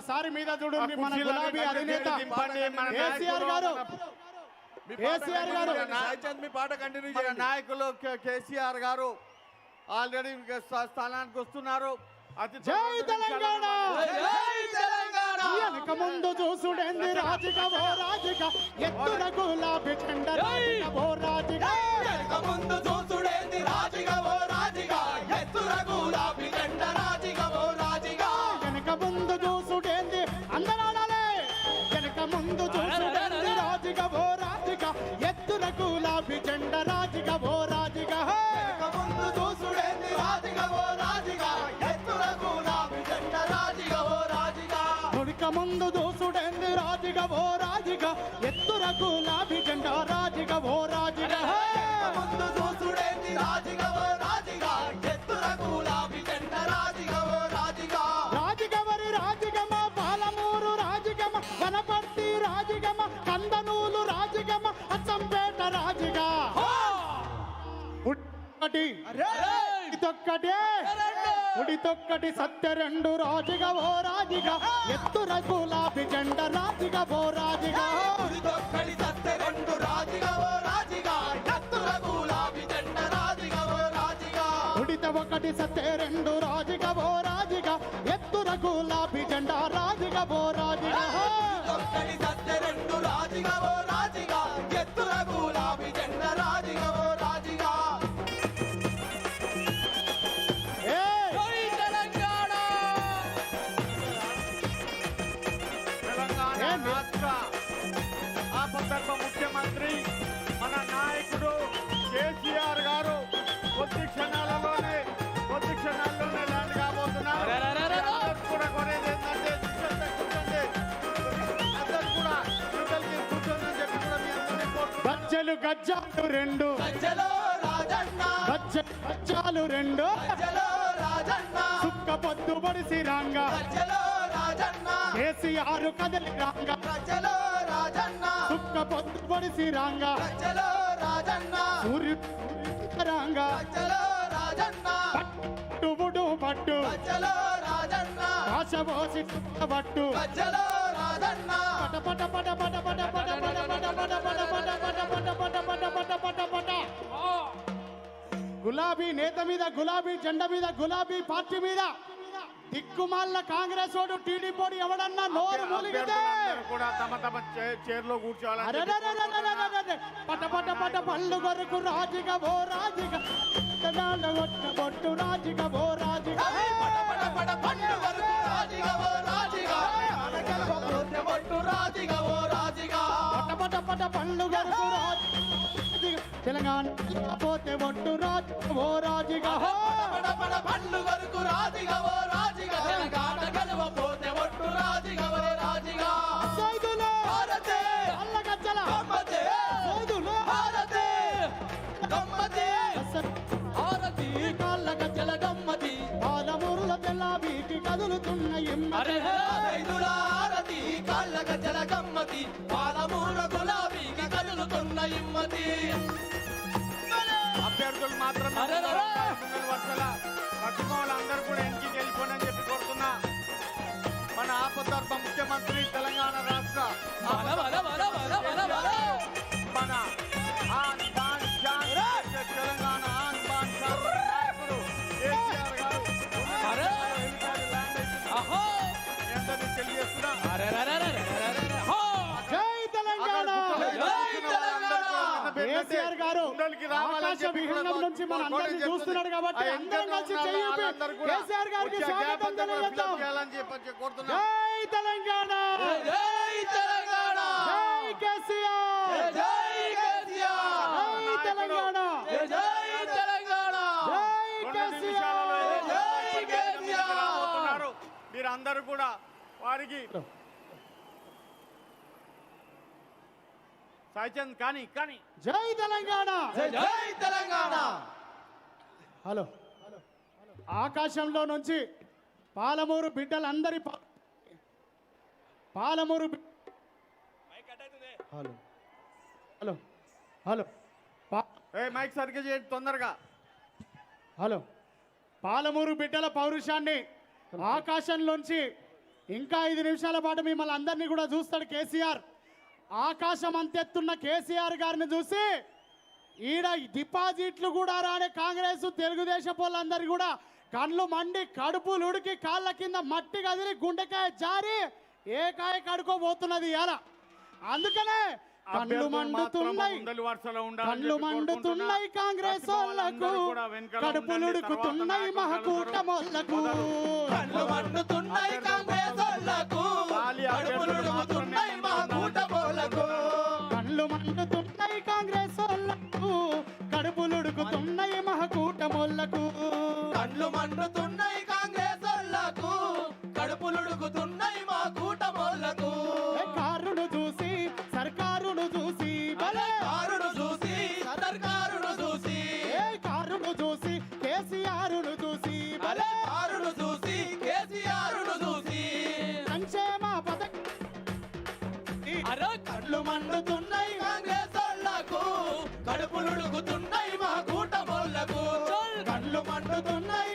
ఒక్కసారి మీద చూడండి మన గులాబీ అధినేత. కేసీఆర్ గారు. మీ పాట కేసీఆర్ గారు. మీ పాట కంటిన్యూ చేయండి. నాయకులు కేసీఆర్ గారు ఆల్రెడీ స్థా- స్థానానికి వస్తున్నారు. అతి జై తెలంగాణ! జై తెలంగాణ! వెనక ముందు చూసుడేంది రాజిక ఓ రాజిక ఎత్తున గులాబీ జెండ రాజిక ఓ రాజిక వెనక ముందు రాజిక ఓ వెనక ముందు చూసుడేంది రాజిగా ఓ రాజిగా జెండ రాజిగా ఓ రాజిగా ముందు దూసుడేంది ఓ జెండ ఓ రాజిగా ఓ రాజిగా జెండ రాజిగా ఓ రాజిగా రాజిగవరి రాజిగమ పాలమూరు రాజిగమ వనపర్తి రాజిగమ కందనూలు రాజిగమ అచ్చంపేట రాజిగా ఉడితొక్కటి ఉడితొక్కటే ఉడితొక్కటి సత్య రెండు రాజిగ ఓ రాజిగ. ఎత్తుర గులాబీ జెండ రాజిగ ఓ రాజిగా. ఉరిదొక్కడి సత్తె రెండు రాజిగా ఓ రాజిగా. ఎత్తుల గులాబీ జెండ రాజిగా ఓ రాజిగా. ఉడిత ఒకటి సత్య రెండు రాజిగ ఓ రాజిగ. ఎత్తుర గులాబీ జెండ రాజిగ ఓ రాజిగా. సత్తె రెండు రాజిగా ఓ రాజిగా. గజ్జలు గజ్జాలు రెండు గజ్జలో రెండు సుక్క పొద్దు పడిసి రాంగ కేసీఆర్ కదలి రాంగ సుక్క పొద్దు పడిసి రాంగ సూర్యుడు పట్టుబుడు పట్టు పోసి పట్టు పట పట పట పట పట పట పట పట పట గులాబీ నేత మీద గులాబీ జెండ మీద గులాబీ పార్టీ మీద దిక్కుమాల కాంగ్రెస్ వాడు టీడీపీ ఎవడన్నా నోరు పట పట పట పళ్ళు కొరకు రాజిక ఓ రాజిక. ఒట్ట రాజిక రాజిక. పట పట పట పళ్ళు కొరకు రాజిక. తెలంగాణ పోతే ఒట్టు రాజిక ఓ వరకు రాజిగా ఓ రాజిగా. తెలంగాణ గెలవ పోతే బొట్టు రాజిగా ఓ రాజిగా. సైదులు భారతే అల్ల గజ్జల గమ్మతే. సైదులు భారతే గమ్మతే. భారతి కాళ్ళ గజ్జల గమ్మతి. పాలమూరుల తెల్ల వీటి కదులుతున్న ఇమ్మడి ఐదుల హారతి గమ్మతి. గులాబీకి కదులుతున్న ఇమ్మతి అభ్యర్థులు మాత్రం పట్టుకోవాలి. అందరూ కూడా ఇంటికి వెళ్ళిపోండి అని చెప్పి కోరుతున్నా. మన ఆపదర్భ ముఖ్యమంత్రి తెలంగాణ రాష్ట్ర మన తెలంగాణ ఆన్ బాన్ తెలియజేస్తున్నా? గారు నుంచి మన అందరినీ చూస్తున్నాడు కాబట్టి తెలంగాణ! తెలంగాణ! జై తెలంగాణ! తెలంగాణ! మీరు అందరూ కూడా వారికి సాయిచంద్ కానీ కానీ. జై తెలంగాణ! జై తెలంగాణ! హలో. ఆకాశంలో నుంచి పాలమూరు బిడ్డలందరి పా- పాలమూరు హలో. హలో. హలో. ఏ మైక్ సరిగ్గా చేయండి తొందరగా. హలో. పాలమూరు బిడ్డల పౌరుషాన్ని ఆకాశంలోంచి ఇంకా ఐదు నిమిషాల పాటు మిమ్మల్ని అందరినీ కూడా చూస్తాడు కేసీఆర్. ఆకాశం అంతెత్తున్న కేసీఆర్ గారిని చూసి ఈడ డిపాజిట్లు కూడా రాని కాంగ్రెస్ తెలుగుదేశం వాళ్ళందరూ కూడా కళ్ళు మండి కడుపులు ఉడికి కాళ్ళ కింద మట్టి కదిలి గుండెకాయ జారి ఏ కాయ కడుకోబోతున్నది ఇలా అందుకనే కళ్ళు మండుతున్నాయి. కళ్ళు మండుతున్నాయి. కాంగ్రెస్ వాళ్ళకు. ప్రతిభ వాళ్ళందరూ కూడా వెనకాల కడుపులు ఉండండి. గుండ్లు మండుతున్నాయి కాంగ్రెస్ వాళ్ళకు కడుపులుడుకుతున్నాయి మా కూటమోళ్ళకు. కారును చూసి సర్కారును చూసి కారును చూసి సర్కారును చూసి. కారును చూసి కేసీఆర్ను చూసి కారును చూసి కేసీఆర్ను చూసి. సంక్షేమ పథక అరే కళ్ళు మండుతున్నాయి కాంగ్రెస్ వాళ్ళకు కడుపులుడుకుతున్నాయి మా కూటమోళ్ళకు. కళ్ళు మండుతున్నాయి